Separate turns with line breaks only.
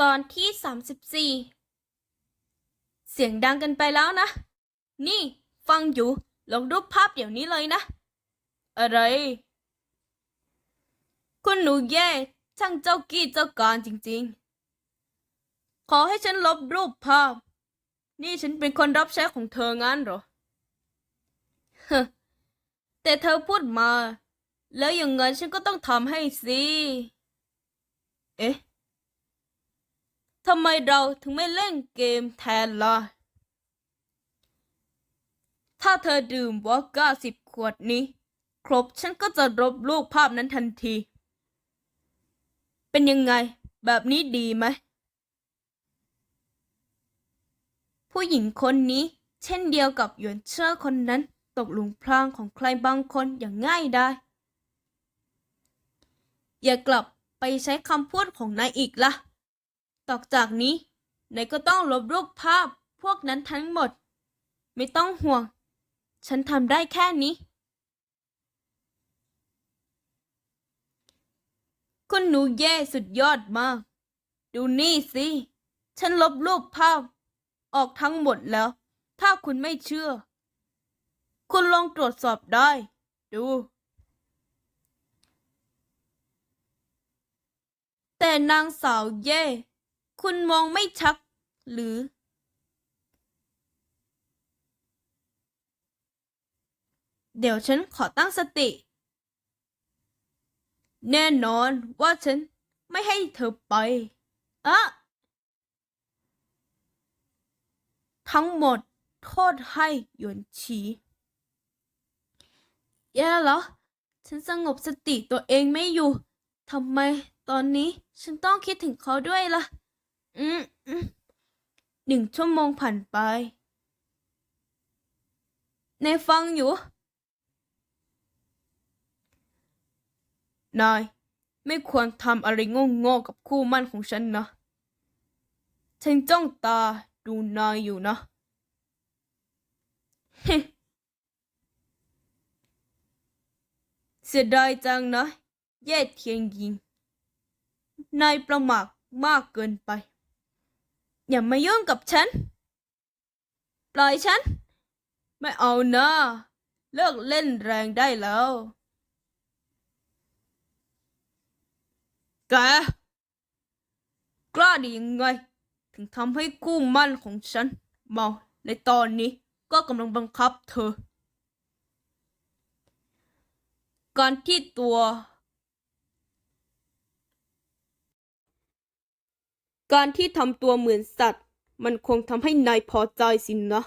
ตอนที่สามสิบสี่เสียงดังกันไปแล้วนะ นี่ฟังอยู่ลงรูปภาพเดี๋ยวนี้เลยนะ อะไร คุณหนูแย่ช่างเจ้ากี้เจ้าการจริงๆ ขอให้ฉันลบรูปภาพ นี่ฉันเป็นคนรับใช้ของเธองั้นเหรอฮแต่เธอพูดมา แล้วอย่างเงั้นฉันก็ต้องทำให้สิ เอ๊ะำไมเราถึงไม่เล่นเกมแทนล่ะ ถ้าเธอดื่มวอดก้าสิบขวดนี้ ครบฉันก็จะลบรูปภาพนั้นทันที เป็นยังไงแบบนี้ดีไหม ผู้หญิงคนนี้เช่นเดียวกับหยวนเชอร์คนนั้นตกหลุมพรางของใครบางคนอย่างง่ายได้ อย่ากลับไปใช้คำพูดของนายอีกละ่ะ ต่อจากนี้นายก็ต้องลบรูปภาพพวกนั้นทั้งหมด ไม่ต้องห่วง ฉันทำได้แค่นี้ คุณหนูแย่สุดยอดมาก ดูนี่สิ ฉันลบรูปภาพ ออกทั้งหมดแล้ว ถ้าคุณไม่เชื่อ คุณลองตรวจสอบได้ ดู แต่นางสาวเย่ คุณมองไม่ชักหรือ เดี๋ยวฉันขอตั้งสติ แน่นอนว่าฉันไม่ให้เธอไปอะทั้งหมดโทษให้หยวนฉีแย่แล้ว ฉันสงบสติตัวเองไม่อยู่ ทำไมตอนนี้ฉันต้องคิดถึงเขาด้วยล่ะ อืมหนึ่งชั่วโมงผ่านไปในฟังอยู่ นาย ไม่ควรทำอะไรโง่ๆกับคู่มั่นของฉันนะ ฉันจ้องตาดูนายอยู่นะเสียดายจังนะ แย่เทียงยิง นายประมาทมากเกินไป อย่ามายุ่งกับฉัน ปล่อยฉัน ไม่เอานะเลิกเล่นแรงได้แล้ว แก กล้าดียังไง ถึงทำให้คู่มั่นของฉันเมาในตอนนี้ก็กำลังบังคับเธอ การที่ตัว การที่ทำตัวเหมือนสัตว์ มันคงทำให้นายพอใจสินนะ